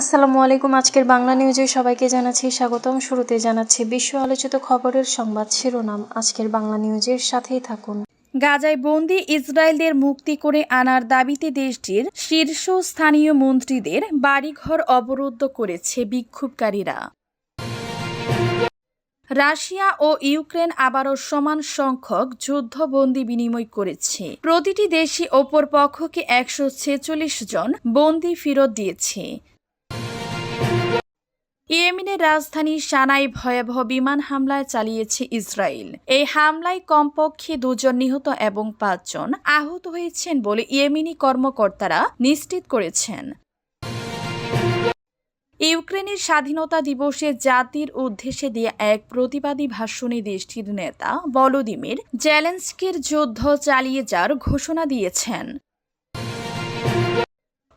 আসসালামু আলাইকুম, আজকের বাংলা নিউজে সবাইকে জানাচ্ছি স্বাগতম। শুরুতে জানাচ্ছি বিশ্ব আলোচিত খবরের সংবাদ শিরোনাম। আজকের বাংলা নিউজের সাথেই থাকুন। গাজায় বন্দি ইসরায়েলদের মুক্তি করে আনার দাবিতে দেশটির শীর্ষস্থানীয় মন্ত্রীদের বাড়িঘর অবরুদ্ধ করেছে বিক্ষোভকারীরা। রাশিয়া ও ইউক্রেন আবারও সমান সংখ্যক যুদ্ধবন্দি বিনিময় করেছে। প্রতিটি দেশই অপর পক্ষকে একশো ছেচল্লিশ জন বন্দি ফেরত দিয়েছে। ইয়েমেনের রাজধানী সানাই ভয়াবহ বিমান হামলায় চালিয়েছে ইসরায়েল। এই হামলায় কমপক্ষে দুজন নিহত এবং পাঁচজন আহত হয়েছেন বলে ইয়েমেনি কর্মকর্তারা নিশ্চিত করেছেন। ইউক্রেনের স্বাধীনতা দিবসে জাতির উদ্দেশ্যে দেয়া এক প্রতিবাদী ভাষণে দেশটির নেতা বলদিমির জেলেন্সকির যুদ্ধ চালিয়ে যাওয়ার ঘোষণা দিয়েছেন।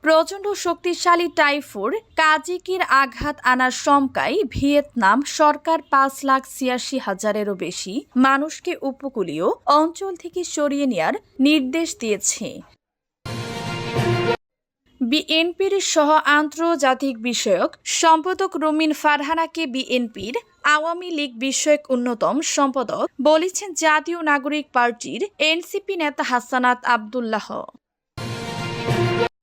প্রচণ্ড শক্তিশালী টাইফুর কাজিকির আঘাত আনার শঙ্কায় ভিয়েতনাম সরকার পাঁচ লাখ ছিয়াশি হাজারেরও বেশি মানুষকে উপকূলীয় অঞ্চল থেকে সরিয়ে নেয়ার নির্দেশ দিয়েছে। বিএনপির সহ আন্তর্জাতিক বিষয়ক সম্পাদক রুমিন ফারহানাকে বিএনপির আওয়ামী লীগ বিষয়ক অন্যতম সম্পাদক বলেছেন জাতীয় নাগরিক পার্টির এনসিপি নেতা হাসানাত আবদুল্লাহ।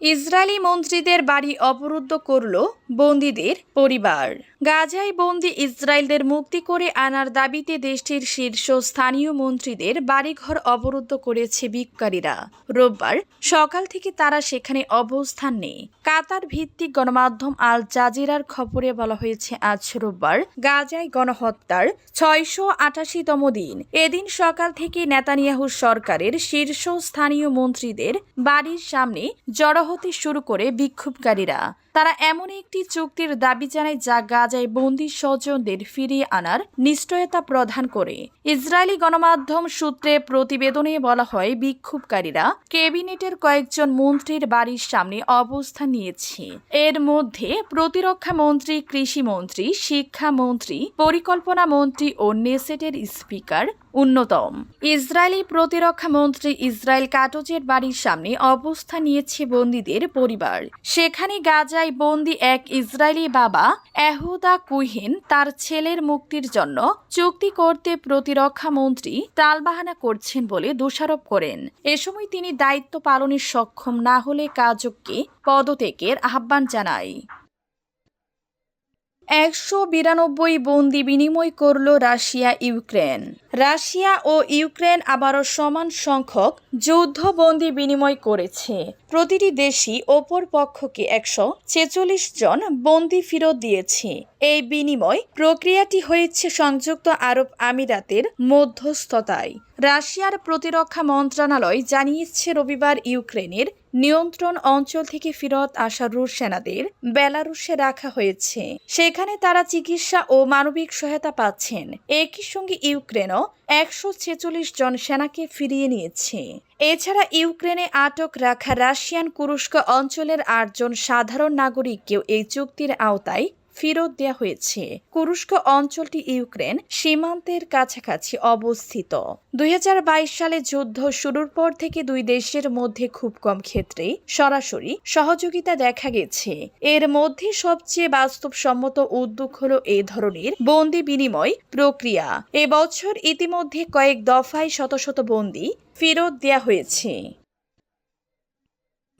ইসরায়েলি মন্ত্রীদের বাড়ি অবরুদ্ধ করল বন্দীদের পরিবার। গাজায় বন্দি ইসরায়েলদের মুক্তি করে আনার দাবিতে দেশটির শীর্ষ স্থানীয় মন্ত্রীদের বাড়িঘর অবরুদ্ধ করেছে বিক্ষোভকারীরা। রোববার সকাল থেকে তারা সেখানে অবস্থান নেই কাতার ভিত্তিক গণমাধ্যম আল জাজিরার খবরে বলা হয়েছে, আজ রোববার গাজায় গণহত্যার ছয়শো আটাশিতম দিন। এদিন সকাল থেকে নেতানিয়াহু সরকারের শীর্ষ স্থানীয় মন্ত্রীদের বাড়ির সামনে জড়ো হতে শুরু করে বিক্ষোভকারীরা। তারা এমন একটি চুক্তির দাবি জানায় যা গাজায় বন্দি স্বজনদের ফিরিয়ে আনার নিশ্চয়তা প্রদান করে। ইসরায়েলি গণমাধ্যম সূত্রে প্রতিবেদনে বলা হয়, বিক্ষোভকারীরা ক্যাবিনেটের কয়েকজন মন্ত্রীর বাড়ির সামনে অবস্থান নিয়েছে। এর মধ্যে প্রতিরক্ষা মন্ত্রী, কৃষি মন্ত্রী, শিক্ষা মন্ত্রী, পরিকল্পনা মন্ত্রী ও নেসেটের স্পিকার অন্যতম ইসরায়েলি প্রতিরক্ষা মন্ত্রী ইসরায়েল কাটোজের বাড়ির সামনে অবস্থান নিয়েছে বন্দীদের পরিবার। সেখানে গাজায় বন্দি এক ইসরায়েলি বাবা এহুদা কুহিন তার ছেলের মুক্তির জন্য চুক্তি করতে প্রতিরক্ষা মন্ত্রী টালবাহানা করছেন বলে দোষারোপ করেন। এ সময় তিনি দায়িত্ব পালনে সক্ষম না হলে কাজককে পদত্যাগের আহ্বান জানায়। একশো বিরানব্বই বন্দি বিনিময় করল রাশিয়া, ইউক্রেন। রাশিয়া ও ইউক্রেন আবারও সমান সংখ্যক যুদ্ধবন্দি বিনিময় করেছে। প্রতিটি দেশই অপর পক্ষকে একশো ছেচল্লিশ জন বন্দি ফেরত দিয়েছে। এই বিনিময় প্রক্রিয়াটি হয়েছে সংযুক্ত আরব আমিরাতের মধ্যস্থতায়। রাশিয়ার প্রতিরক্ষা মন্ত্রণালয় জানিয়েছে রবিবার ইউক্রেনের নিয়ন্ত্রণ অঞ্চল থেকে ফেরত আসা রুশ সেনাদের বেলারুশে রাখা হয়েছে। সেখানে তারা চিকিৎসা ও মানবিক সহায়তা পাচ্ছেন। একই সঙ্গে ইউক্রেনও একশো ছেচল্লিশ জন সেনাকে ফিরিয়ে নিয়েছে। এছাড়া ইউক্রেনে আটক রাখা রাশিয়ান কুরস্ক অঞ্চলের আটজন সাধারণ নাগরিককেও এই চুক্তির আওতায় ফেরত দেওয়া হয়েছে। কুরস্ক অঞ্চলটি ইউক্রেন সীমান্তের কাছাকাছি অবস্থিত। দু হাজার বাইশ সালে যুদ্ধ শুরুর পর থেকে দুই দেশের মধ্যে খুব কম ক্ষেত্রে সরাসরি সহযোগিতা দেখা গেছে। এর মধ্যে সবচেয়ে বাস্তবসম্মত উদ্যোগ হল এ ধরনের বন্দি বিনিময় প্রক্রিয়া। এবছর ইতিমধ্যে কয়েক দফায় শত শত বন্দি ফেরত দেওয়া হয়েছে।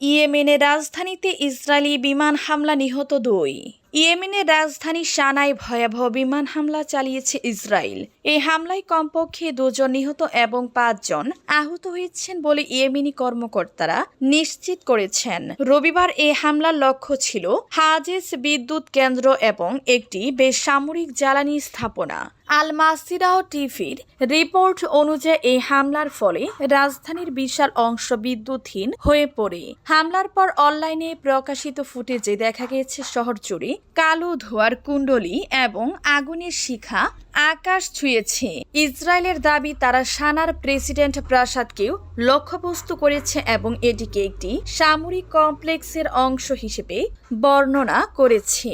ইয়েমেনের রাজধানীতে ইসরায়েলি বিমান হামলা নিহত দুই। ইয়েমেনের রাজধানী সানায় ভয়াবহ বিমান হামলা চালিয়েছে ইসরায়েল। এই হামলায় কমপক্ষে দুজন নিহত এবং পাঁচজন আহত হয়েছেন বলে ইয়েমেনি কর্মকর্তারা নিশ্চিত করেছেন। রবিবার এই হামলার লক্ষ্য ছিল হাজেস বিদ্যুৎ কেন্দ্র এবং একটি বেসামরিক জ্বালানি স্থাপনা। আল মাসিরাও টিভির রিপোর্ট অনুযায়ী এই হামলার ফলে রাজধানীর বিশাল অংশ বিদ্যুৎহীন হয়ে পড়ে। হামলার পর অনলাইনে প্রকাশিত ফুটেজে দেখা গেছে শহর জুড়ে কালো ধোয়ার কুণ্ডলি এবং আগুনের শিখা আকাশ ছুঁয়েছে। ইসরায়েলের দাবি, তারা সানার প্রেসিডেন্ট প্রাসাদকেও লক্ষ্যবস্তু করেছে এবং এটিকে একটি সামরিক কমপ্লেক্সের অংশ হিসেবে বর্ণনা করেছে।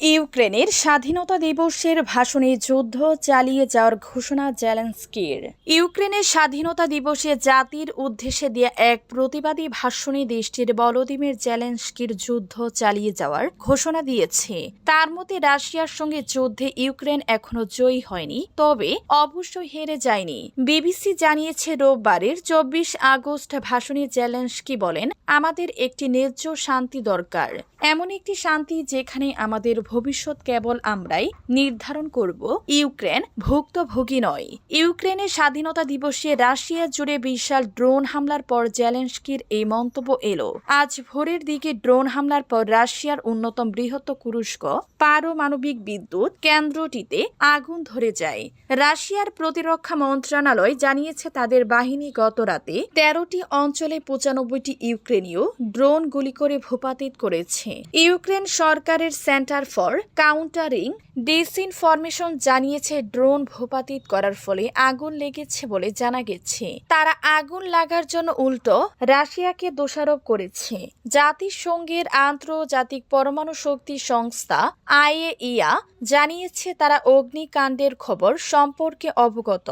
ইউক্রেনের স্বাধীনতা দিবসের ভাষণে যুদ্ধ চালিয়ে যাওয়ার ঘোষণা জেলেন্সকির। ইউক্রেনের স্বাধীনতা দিবসে জাতির উদ্দেশ্যে দেয়া এক প্রতিবাদী ভাষণে দেশটির বলদিমের জেলেন্সকির যুদ্ধ চালিয়ে যাওয়ার ঘোষণা দিয়েছে। তার মতে, রাশিয়ার সঙ্গে যুদ্ধে ইউক্রেন এখনও জয়ী হয়নি, তবে অবশ্যই হেরে যায়নি। বিবিসি জানিয়েছে, রোববারের চব্বিশ আগস্ট ভাষণে জেলেন্সকি বলেন, আমাদের একটি ন্যায্য শান্তি দরকার। এমন একটি শান্তি যেখানে আমাদের ভবিষ্যৎ কেবল আমরাই নির্ধারণ করব। ইউক্রেন ভুক্তভোগী নয়। ইউক্রেনের স্বাধীনতা দিবসে রাশিয়া জুড়ে বিশাল ড্রোন হামলার পর জেলেন্সকির এই মন্তব্য এলো। আজ ভোরের দিকে ড্রোন হামলার পর রাশিয়ার অন্যতম বৃহত্ত কুরুস্ক পারমাণবিক বিদ্যুৎ কেন্দ্রটিতে আগুন ধরে যায়। রাশিয়ার প্রতিরক্ষা মন্ত্রণালয় জানিয়েছে তাদের বাহিনী গত রাতে তেরোটি অঞ্চলে পঁচানব্বইটি ইউক্রেনীয় ড্রোন গুলি করে ভূপাতিত করেছে। ইউক্রেন সরকারের সেন্টার ফর কাউন্টারিং ডিসইনফরমেশন জানিয়েছে ড্রোন ভূপাতিত করার ফলে আগুন লেগেছে বলে জানা গেছে। তারা আগুন লাগার জন্য উল্টো রাশিয়াকে দোষারোপ করেছে। জাতিসংঘের আন্তর্জাতিক পরমাণু শক্তি সংস্থা আইএইয়া জানিয়েছে তারা অগ্নিকাণ্ডের খবর সম্পর্কে অবগত।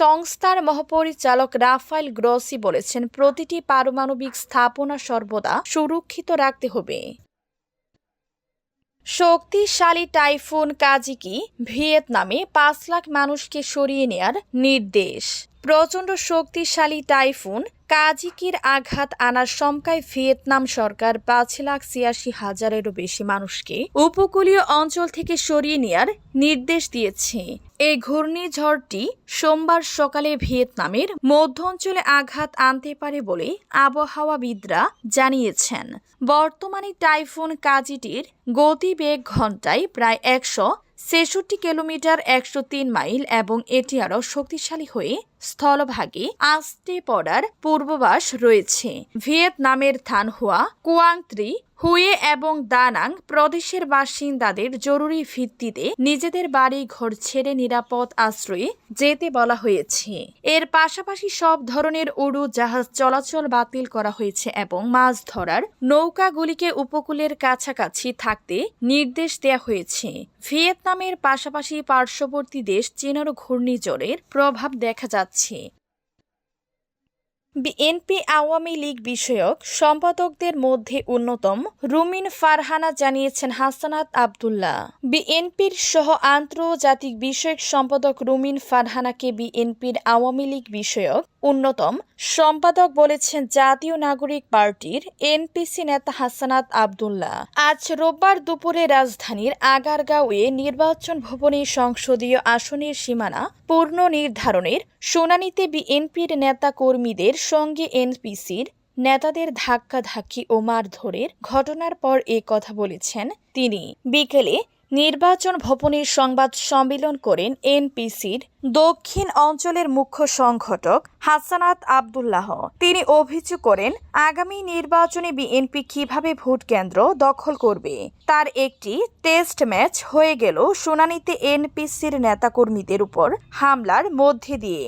সংস্থার মহাপরিচালক রাফাইল গ্রসি বলেছেন, প্রতিটি পারমাণবিক স্থাপনা সর্বদা সুরক্ষিত রাখতে হবে। শক্তিশালী টাইফুন কাজিকি ভিয়েতনামে পাঁচ লাখ মানুষকে সরিয়ে নেয়ার নির্দেশ। প্রচণ্ড শক্তিশালী টাইফুন কাজিকির আঘাত আনার শঙ্কায় ভিয়েতনাম সরকার পাঁচ লাখ ছিয়াশি হাজারেরও বেশি মানুষকে উপকূলীয় অঞ্চল থেকে সরিয়ে নেয়ার নির্দেশ দিয়েছে। এই ঘূর্ণিঝড়টি সোমবার সকালে ভিয়েতনামের মধ্য অঞ্চলে আঘাত আনতে পারে বলে আবহাওয়াবিদরা জানিয়েছেন। বর্তমানে টাইফুন কাজিটির গতিবেগ ঘন্টায় প্রায় একশো ছেষট্টি কিলোমিটার, একশো তিন মাইল এবং এটি আরও শক্তিশালী হয়ে স্থলভাগে আসতে পড়ার পূর্বাভাস রয়েছে। ভিয়েতনামের থানহুয়া কুয়াংত্রি হুয়ে এবং দানাং প্রদেশের বাসিন্দাদের জরুরি ভিত্তিতে নিজেদের বাড়ি ঘর ছেড়ে নিরাপদ আশ্রয়ে যেতে বলা হয়েছে। এর পাশাপাশি সব ধরনের উড়ু জাহাজ চলাচল বাতিল করা হয়েছে এবং মাছ ধরার নৌকাগুলিকে উপকূলের কাছাকাছি থাকতে নির্দেশ দেওয়া হয়েছে। ভিয়েতনামের পাশাপাশি পার্শ্ববর্তী দেশ চীনেরও ঘূর্ণিঝড়ের প্রভাব দেখা যাচ্ছে। বিএনপি আওয়ামী লীগ বিষয়ক সম্পাদকদের মধ্যে অন্যতম রুমিন ফারহানা জানিয়েছেন হাসানাত আবদুল্লাহ। বিএনপির সহ আন্তর্জাতিক বিষয়ক সম্পাদক রুমিন ফারহানাকে বিএনপির আওয়ামী লীগ বিষয়ক অন্যতম সম্পাদক বলেছেন জাতীয় নাগরিক পার্টির এনপিসি নেতা হাসানাত আবদুল্লাহ। আজ রোববার দুপুরে রাজধানীর আগারগাঁওয়ে নির্বাচন ভবনে সংসদীয় আসনের সীমানা পূর্ণ নির্ধারণের শুনানিতে বিএনপির নেতা কর্মীদের সঙ্গে এনপিসির নেতাদের ধাক্কাধাক্কি ও মারধরের ঘটনার পর এ কথা বলেছেন তিনি। বিকেলে নির্বাচন ভবনের সংবাদ সম্মেলন করেন এনপিসির দক্ষিণ অঞ্চলের মুখ্য সংগঠক হাসানাত আবদুল্লাহ। তিনি অভিযোগ করেন, আগামী নির্বাচনে বিএনপি কীভাবে ভোট কেন্দ্র দখল করবে? তার একটি টেস্ট ম্যাচ হয়ে গেল শুনানিতে এনপিসির নেতাকর্মীদের উপর হামলার মধ্যে দিয়ে।